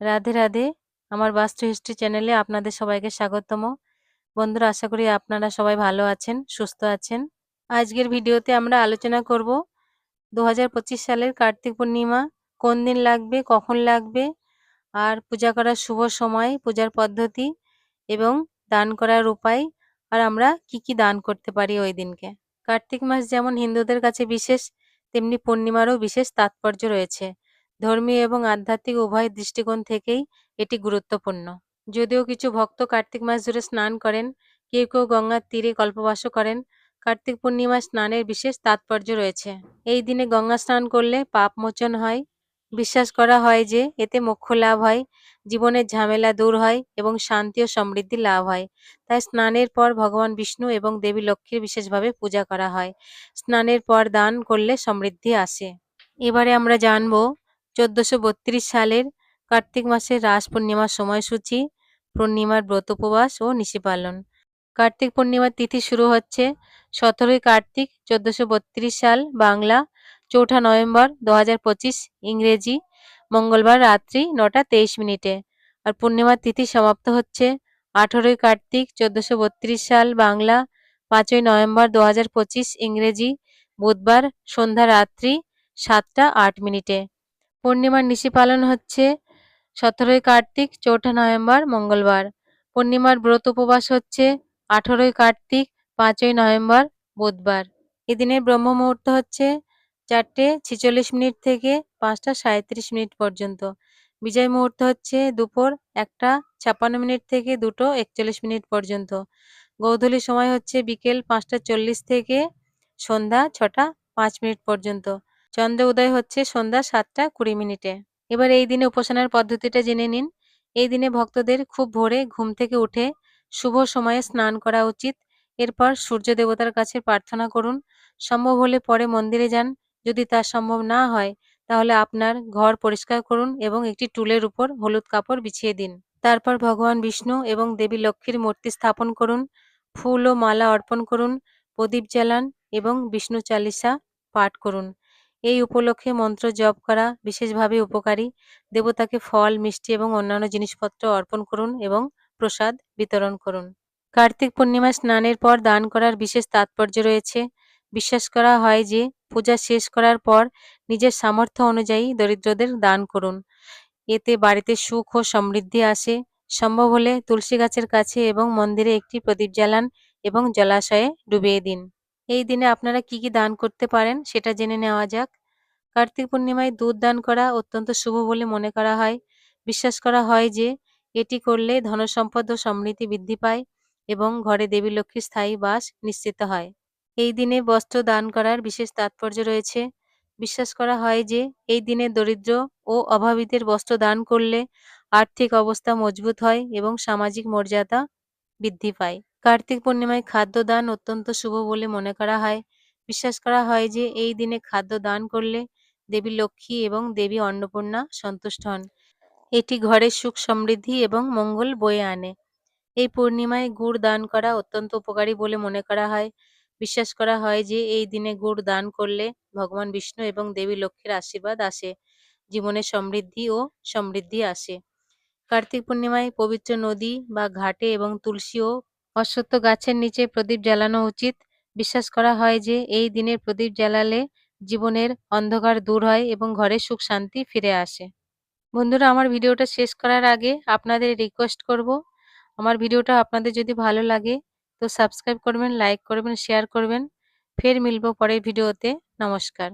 রাধে রাধে। আমার বাস্তু হিস্ট্রি চ্যানেলে আপনাদের সবাইকে স্বাগতম। বন্ধুরা, আশা করি আপনারা সবাই ভালো আছেন, সুস্থ আছেন। আজকের ভিডিওতে আমরা আলোচনা করব দু হাজার পঁচিশ সালের কার্তিক পূর্ণিমা, কোন দিন লাগবে, কখন লাগবে, আর পূজা করার শুভ সময়, পূজার পদ্ধতি এবং দান করার উপায়, আর আমরা কি কি দান করতে পারি ওই দিনকে। কার্তিক মাস যেমন হিন্দুদের কাছে বিশেষ, তেমনি পূর্ণিমারও বিশেষ তাৎপর্য রয়েছে। ধর্মীয় এবং আধ্যাত্মিক উভয় দৃষ্টিকোণ থেকেই এটি গুরুত্বপূর্ণ। যদিও কিছু ভক্ত কার্তিক মাস জুড়ে স্নান করেন, কেউ কেউ গঙ্গার তীরে কল্পবাসও করেন, কার্তিক পূর্ণিমা স্নানের বিশেষ তাৎপর্য রয়েছে। এই দিনে গঙ্গা স্নান করলে পাপ মোচন হয়। বিশ্বাস করা হয় যে এতে মোক্ষ লাভ হয়, জীবনের ঝামেলা দূর হয় এবং শান্তি ও সমৃদ্ধি লাভ হয়। তাই স্নানের পর ভগবান বিষ্ণু এবং দেবী লক্ষ্মীর বিশেষভাবে পূজা করা হয়। স্নানের পর দান করলে সমৃদ্ধি আসে। এবারে আমরা জানব চোদ্দশো বত্রিশ সালের কার্তিক মাসের রাস পূর্ণিমার সময়সূচি, পূর্ণিমার ব্রত উপবাস ও নিশি পালন। কার্তিক পূর্ণিমার তিথি শুরু হচ্ছে সতেরোই কার্তিক চোদ্দশো বত্রিশ সাল বাংলা, চৌঠা নভেম্বর দু হাজার পঁচিশ ইংরেজি, মঙ্গলবার রাত্রি নটা তেইশ মিনিটে। আর পূর্ণিমার তিথি সমাপ্ত হচ্ছে আঠেরোই কার্তিক চোদ্দশো বত্রিশ সাল বাংলা, পাঁচই নভেম্বর দু হাজার পঁচিশ ইংরেজি, বুধবার সন্ধ্যা রাত্রি সাতটা আট মিনিটে। পূর্ণিমার নিশি পালন হচ্ছে সতেরোই কার্তিক, চৌঠা নভেম্বর, মঙ্গলবার। পূর্ণিমার ব্রত উপবাস হচ্ছে আঠেরোই কার্তিক, পাঁচই নভেম্বর, বুধবার। এদিনের ব্রহ্ম মুহূর্ত হচ্ছে চারটে ছিচল্লিশ মিনিট থেকে পাঁচটা সাঁত্রিশ মিনিট পর্যন্ত। বিজয় মুহূর্ত হচ্ছে দুপুর একটা ছাপ্পান্ন মিনিট থেকে দুটো একচল্লিশ মিনিট পর্যন্ত। গৌধূলি সময় হচ্ছে বিকেল পাঁচটা চল্লিশ থেকে সন্ধ্যা ছটা পাঁচ মিনিট পর্যন্ত। চন্দ্র উদয় হচ্ছে সন্ধ্যা সাতটা কুড়ি মিনিটে। এবার এই দিনে উপাসনার পদ্ধতিটা জেনে নিন। এই দিনে ভক্তদের খুব ভোরে ঘুম থেকে উঠে শুভ সময়ে স্নান করা উচিত। এরপর সূর্য দেবতার কাছে প্রার্থনা করুন। সম্ভব হলে পরে মন্দিরে যান। যদি তা সম্ভব না হয়, তাহলে আপনার ঘর পরিষ্কার করুন এবং একটি টুলের উপর হলুদ কাপড় বিছিয়ে দিন। তারপর ভগবান বিষ্ণু এবং দেবী লক্ষ্মীর মূর্তি স্থাপন করুন। ফুল ও মালা অর্পণ করুন। প্রদীপ জ্বালান এবং বিষ্ণু চালিসা পাঠ করুন। এই উপলক্ষে মন্ত্র জপ করা বিশেষভাবে উপকারী। দেবতাকে ফল, মিষ্টি এবং অন্যান্য জিনিসপত্র অর্পণ করুন এবং প্রসাদ বিতরণ করুন। কার্তিক পূর্ণিমা স্নানের পর দান করার বিশেষ তাৎপর্য রয়েছে। বিশ্বাস করা হয় যে, পূজা শেষ করার পর নিজের সামর্থ্য অনুযায়ী দরিদ্রদের দান করুন। এতে বাড়িতে সুখ ও সমৃদ্ধি আসে। সম্ভব হলে তুলসী গাছের কাছে এবং মন্দিরে একটি প্রদীপ জ্বালান এবং জলাশয়ে ডুবিয়ে দিন। এই দিনে আপনারা কি কি দান করতে পারেন? সেটা জেনে নেওয়া যাক। কার্তিক পূর্ণিমায় দুধ দান করা অত্যন্ত শুভ বলে মনে করা হয়। বিশ্বাস করা হয় যে, এটি করলে ধনসম্পদ ও সমৃদ্ধি বৃদ্ধি পায় এবং ঘরে দেবী লক্ষ্মীর স্থায়ী বাস নিশ্চিত হয়। এই দিনে বস্ত্র দান করার বিশেষ তাৎপর্য রয়েছে। বিশ্বাস করা হয় যে, এই দিনে দরিদ্র ও অভাবীদের বস্ত্র দান করলে আর্থিক অবস্থা মজবুত হয় এবং সামাজিক মর্যাদা বৃদ্ধি পায়। কার্তিক পূর্ণিমায় খাদ্য দান অত্যন্ত শুভ বলে মনে করা হয়। বিশ্বাস করা হয় যে, এই দিনে খাদ্য দান করলে দেবী লক্ষ্মী এবং দেবী অন্নপূর্ণা সন্তুষ্ট হন। এটি ঘরে সুখ সমৃদ্ধি এবং মঙ্গল বয়ে আনে। এই পূর্ণিমায় গুড় দান করা অত্যন্ত উপকারী বলে মনে করা হয়। বিশ্বাস করা হয় যে, এই দিনে গুড় দান করলে ভগবান বিষ্ণু এবং দেবী লক্ষ্মীর আশীর্বাদ আসে। জীবনে সমৃদ্ধি ও সমৃদ্ধি আসে। কার্তিক পূর্ণিমায় পবিত্র নদী বা ঘাটে এবং তুলসী ও অশ্বত্থ গাছের নিচে প্রদীপ জ্বালানো উচিত। বিশ্বাস করা হয় যে, এই দিনে প্রদীপ জ্বালালে জীবনের অন্ধকার দূর হয় এবং ঘরে সুখ, শান্তি ফিরে আসে। বন্ধুরা, আমার ভিডিওটা শেষ করার আগে আপনাদের রিকোয়েস্ট করব, আমার ভিডিওটা আপনাদের যদি ভালো লাগে তো সাবস্ক্রাইব করবেন, লাইক করবেন, শেয়ার করবেন। ফের মিলবো পরের ভিডিওতে। নমস্কার।